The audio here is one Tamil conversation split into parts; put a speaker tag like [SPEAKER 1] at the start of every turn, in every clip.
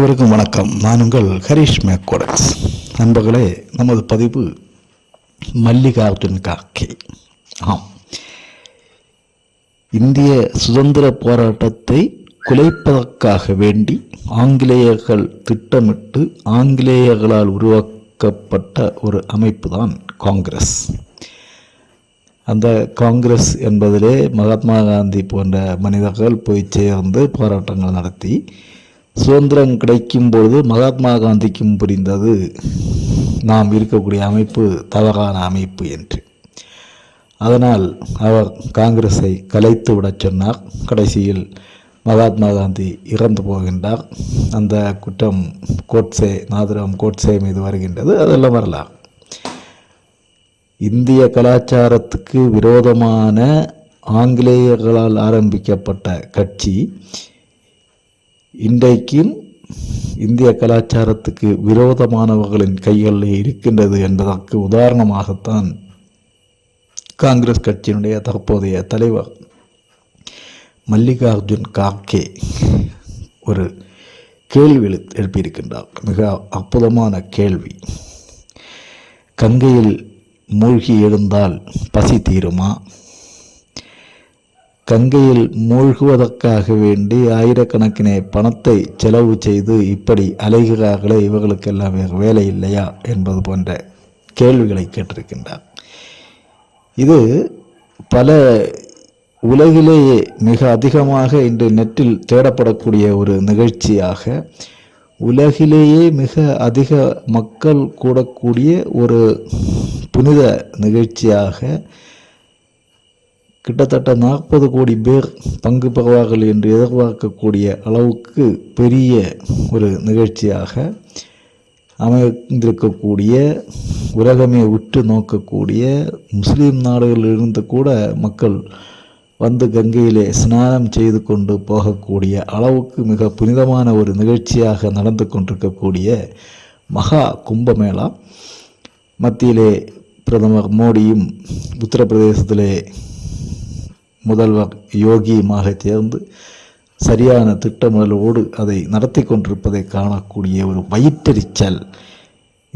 [SPEAKER 1] அனைவருக்கும் வணக்கம். நான் உங்கள் ஹரிஷ் மேக்கோடக்ஸ் நண்பர்களே நமது பதிவு மல்லிகார்ஜுன் கார்கே. ஆம். இந்திய சுதந்திர போராட்டத்தை குலைப்பதற்காக வேண்டி ஆங்கிலேயர்கள் திட்டமிட்டு ஆங்கிலேயர்களால் உருவாக்கப்பட்ட ஒரு அமைப்பு தான் காங்கிரஸ். அந்த காங்கிரஸ் என்பதிலே மகாத்மா காந்தி போன்ற மனிதர்கள் போய் சேர்ந்து போராட்டங்கள் நடத்தி சுதந்திரம் கிடைக்கும் பொழுது மகாத்மா காந்திக்கும் புரிந்தது. நாம் இருக்கக்கூடிய அமைப்பு தவறான அமைப்பு என்று. அதனால் அவர் காங்கிரஸை கலைத்து விடச் சொன்னார். கடைசியில் மகாத்மா காந்தி இறந்து போகின்றார். அந்த குற்றம் கோட்சே நாதிரம் கோட்சே மீது வருகின்றது. அதெல்லாம் வரலாம் இந்திய கலாச்சாரத்துக்கு விரோதமான ஆங்கிலேயர்களால் ஆரம்பிக்கப்பட்ட கட்சி இன்றைக்கும் இந்திய கலாச்சாரத்துக்கு விரோதமானவர்களின் கைகளில் இருக்கின்றது என்பதற்கு உதாரணமாகத்தான் காங்கிரஸ் கட்சியினுடைய தற்போதைய தலைவர் மல்லிகார்ஜுன் கார்கே ஒரு கேள்வி எழு- எழுப்பியிருக்கின்றார். மிக அற்புதமான கேள்வி. கங்கையில் மூழ்கி எழுந்தால் பசி தீருமா? கங்கையில் மூழ்குவதற்காக வேண்டி ஆயிரக்கணக்கினை பணத்தை செலவு செய்து இப்படி அலைகிறார்களே இவர்களுக்கெல்லாம் வேறு வேலை இல்லையா என்பது போன்ற கேள்விகளை கேட்டிருக்கின்றார். இது பல உலகிலேயே மிக அதிகமாக இன்று நெட்டில் தேடப்படக்கூடிய ஒரு நிகழ்ச்சியாக உலகிலேயே மிக அதிக மக்கள் கூடக்கூடிய ஒரு புனித நிகழ்ச்சியாக கிட்டத்தட்ட நாற்பது கோடி பேர் பங்கு பெறுவார்கள் என்று எதிர்பார்க்கக்கூடிய அளவுக்கு பெரிய ஒரு நிகழ்ச்சியாக அமைந்திருக்கக்கூடிய உலகமே உற்று நோக்கக்கூடிய முஸ்லீம் நாடுகளிலிருந்து கூட மக்கள் வந்து கங்கையிலே ஸ்நானம் செய்து கொண்டு போகக்கூடிய அளவுக்கு மிக புனிதமான ஒரு நிகழ்ச்சியாக நடந்து கொண்டிருக்கக்கூடிய மகா கும்பமேளா. மத்தியிலே பிரதமர் மோடியும் உத்தரப்பிரதேசத்திலே முதல்வர் யோகியுமாக சேர்ந்து சரியான திட்டமிடலோடு அதை நடத்தி கொண்டிருப்பதை காணக்கூடிய ஒரு வயிற்றெரிச்சல்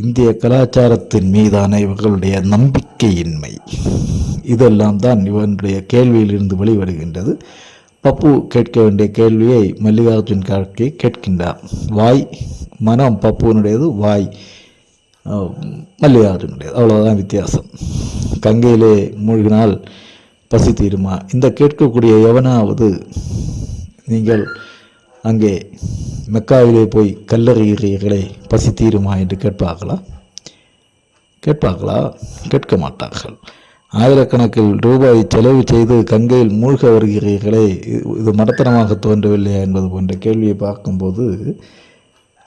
[SPEAKER 1] இந்திய கலாச்சாரத்தின் மீதான இவர்களுடைய நம்பிக்கையின்மை. இதெல்லாம் தான் இவனுடைய கேள்வியிலிருந்து வெளிவருகின்றது. பப்பு கேட்க வேண்டிய கேள்வியை மல்லிகார்ஜுன் கார்கே கேட்கின்றார். வாய் மனம் பப்புவனுடையது வாய் மல்லிகார்ஜுனுடையது. அவ்வளோதான் வித்தியாசம். கங்கையிலே மூழ்கினால் பசி தீருமா இந்த கேட்கக்கூடிய எவனாவது நீங்கள் அங்கே மெக்காவிலே போய் கல்லறிகிறீர்களே பசி தீருமா என்று கேட்பார்களா? கேட்பார்களா? கேட்க மாட்டார்கள். ஆயிரக்கணக்கில் ரூபாய் செலவு செய்து கங்கையில் மூழ்க வருகிறீர்களே இது- இது மடத்தனமாக தோன்றவில்லையா என்பது போன்ற கேள்வியை பார்க்கும்போது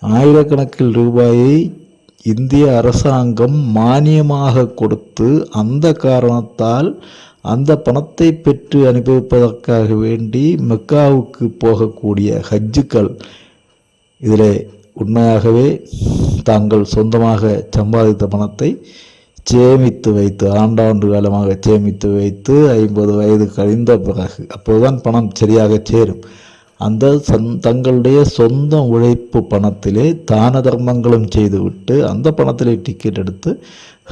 [SPEAKER 1] ஆயிரக்கணக்கில் ரூபாயை இந்திய அரசாங்கம் மானியமாக கொடுத்து அந்த காரணத்தால் அந்த பணத்தை பெற்று அனுபவிப்பதற்காக வேண்டி மெக்காவுக்கு போகக்கூடிய ஹஜ்ஜுக்கள் இதில் உண்மையாகவே தாங்கள் சொந்தமாக சம்பாதித்த பணத்தை சேமித்து வைத்து ஆண்டாண்டு காலமாக சேமித்து வைத்து ஐம்பது வயது கழிந்த பிறகு அப்போதுதான் பணம் சரியாக சேரும். அந்த சந் தங்களுடைய சொந்த உழைப்பு பணத்திலே தான தர்மங்களும் செய்துவிட்டு அந்த பணத்திலே டிக்கெட் எடுத்து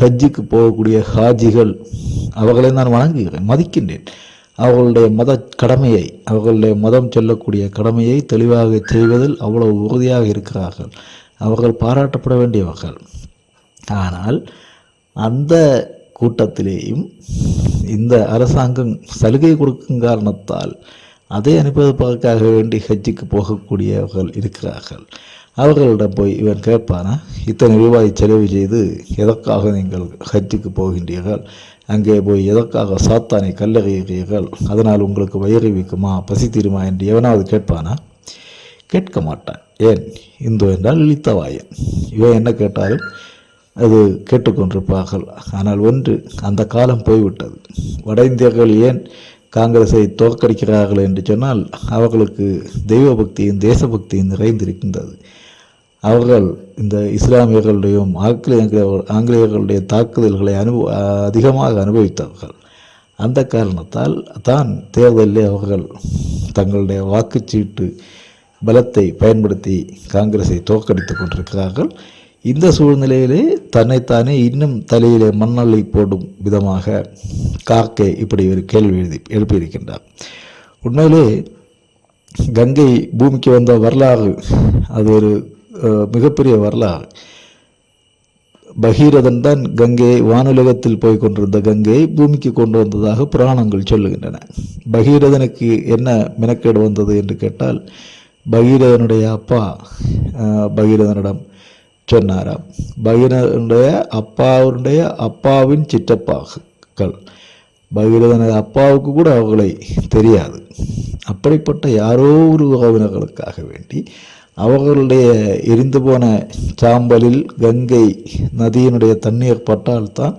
[SPEAKER 1] ஹஜ்ஜுக்கு போகக்கூடிய ஹாஜிகள் அவர்களை நான் வணங்குகிறேன் மதிக்கின்றேன். அவர்களுடைய மத கடமையை அவர்களுடைய மதம் சொல்லக்கூடிய கடமையை தெளிவாக செய்வதில் அவ்வளவு உறுதியாக இருக்கிறார்கள். அவர்கள் பாராட்டப்பட வேண்டியவர்கள். ஆனால் அந்த கூட்டத்திலேயும் இந்த அரசாங்கம் சலுகை கொடுக்கும் காரணத்தால் அதை அனுப்பதற்காக வேண்டி ஹஜ்ஜுக்கு போகக்கூடியவர்கள் இருக்கிறார்கள். அவர்களிடம் போய் இவன் கேட்பானா இத்தனை ரூபாய் செலவு செய்து எதற்காக நீங்கள் ஹஜ்ஜுக்கு போகின்றீர்கள்? அங்கே போய் எதற்காக சாத்தானை கல்லறிகிறீர்கள்? அதனால் உங்களுக்கு வயிறு வீக்குமா பசி தீருமா என்று எவனாவது கேட்பானா? கேட்க மாட்டான். ஏன்? இந்து என்றால் இழித்தவாயன் இவன் என்ன கேட்டாலும் அது கேட்டுக்கொண்டிருப்பார்கள். ஆனால் ஒன்று அந்த காலம் போய்விட்டது. வட இந்தியர்கள் ஏன்? காங்கிரஸை தோற்கடிக்கிறார்கள் என்று சொன்னால் அவர்களுக்கு தெய்வ பக்தியும் தேசபக்தியும் நிறைந்திருக்கின்றது. அவர்கள் இந்த இஸ்லாமியர்களுடையும் ஆங்கிலேய ஆங்கிலேயர்களுடைய தாக்குதல்களை அனுபவ அதிகமாக அனுபவித்தார்கள் அந்த காரணத்தால் தான் தேர்தலில் அவர்கள் தங்களுடைய வாக்குச்சீட்டு பலத்தை பயன்படுத்தி காங்கிரஸை தோற்கடித்துக் கொண்டிருக்கிறார்கள். இந்த சூழ்நிலையிலே தன்னைத்தானே இன்னும் தலையிலே மண்ணள்ளி போடும் விதமாக காக்கே இப்படி ஒரு கேள்வி எழுதி எழுப்பியிருக்கின்றார். உண்மையிலே கங்கை பூமிக்கு வந்த வரலாறு அது ஒரு மிகப்பெரிய வரலாறு. பகீரதன் தான் கங்கையை வானுலகத்தில் போய் கொண்டிருந்த கங்கையை பூமிக்கு கொண்டு வந்ததாக புராணங்கள் சொல்லுகின்றன. பகீரதனுக்கு என்ன மெனக்கேடு வந்தது என்று கேட்டால் பகீரதனுடைய அப்பா பகீரதனிடம் சொன்னாராம். பகீரதனுடைய அப்பாவுடைய அப்பாவின் சிற்றப்பாக்கள் பகீரதனது அப்பாவுக்கு கூட அவர்களை தெரியாது. அப்படிப்பட்ட யாரோ ஒரு உறவினர்களுக்காக வேண்டி அவர்களுடைய எரிந்து போன சாம்பலில் கங்கை நதியினுடைய தண்ணீர் பட்டால்தான்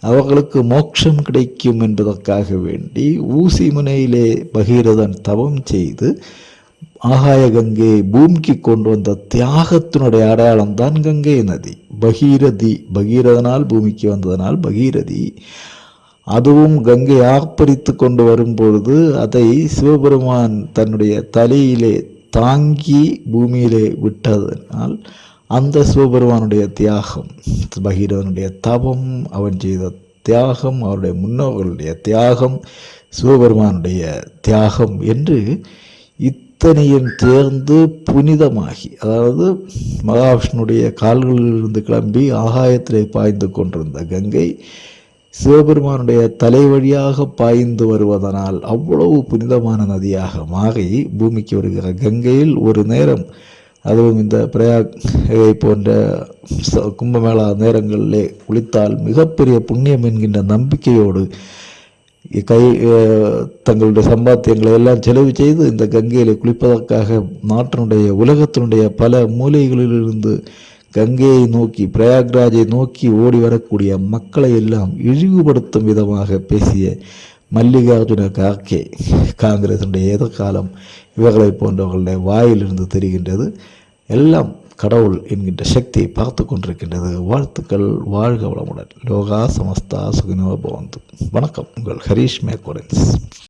[SPEAKER 1] அவர்களுக்கு மோட்சம் கிடைக்கும் என்பதற்காக வேண்டி ஊசி முனையிலே பகீரதன் தவம் செய்து ஆகாய கங்கையை பூமிக்கு கொண்டு வந்த தியாகத்தினுடைய அடையாளம் தான் கங்கை நதி. பகீரதி பகீரதனால் பூமிக்கு வந்ததனால் பகீரதி. அதுவும் கங்கை ஆர்ப்பரித்து கொண்டு வரும்பொழுது அதை சிவபெருமான் தன்னுடைய தலையிலே தாங்கி பூமியிலே விட்டதனால் அந்த சிவபெருமானுடைய தியாகம் பகீரதனுடைய தபம் அவன் செய்த தியாகம் அவருடைய முன்னோர்களுடைய தியாகம் சிவபெருமானுடைய தியாகம் என்று இத்தனையும் சேர்ந்து புனிதமாகி அதாவது மகாவிஷ்ணுடைய கால்களிலிருந்து கிளம்பி ஆகாயத்திலே பாய்ந்து கொண்டிருந்த கங்கை சிவபெருமானுடைய தலை வழியாக பாய்ந்து வருவதனால் அவ்வளவு புனிதமான நதியாக மாறி பூமிக்கு வருகிற கங்கையில் ஒரு நேரம் அதுவும் இந்த பிரயாகை போன்ற கும்பமேளா நேரங்களிலே குளித்தால் மிகப்பெரிய புண்ணியம் என்கின்ற நம்பிக்கையோடு கை தங்களுடைய சம்பாத்தியங்களை எல்லாம் செலவு செய்து இந்த கங்கையிலே குளிப்பதற்காக நாட்டினுடைய உலகத்தினுடைய பல மூலைகளிலிருந்து கங்கையை நோக்கி பிரயாக்ராஜை நோக்கி ஓடி வரக்கூடிய மக்களை எல்லாம் இழிவுபடுத்தும் விதமாக பேசிய மல்லிகார்ஜுன கார்கே. காங்கிரசினுடைய எதிர்காலம் இவர்களை போன்றவர்களுடைய வாயிலிருந்து தெரிகின்றது. எல்லாம் கடவுள் என்கின்ற சக்தியை பார்த்து கொண்டிருக்கின்றது. வாழ்த்துக்கள் வாழ்க வளமுடன். லோகா சமஸ்தா சுகினோ பவந்து. வணக்கம். உங்கள் ஹரீஷ் மேக்கோரன்ஸ்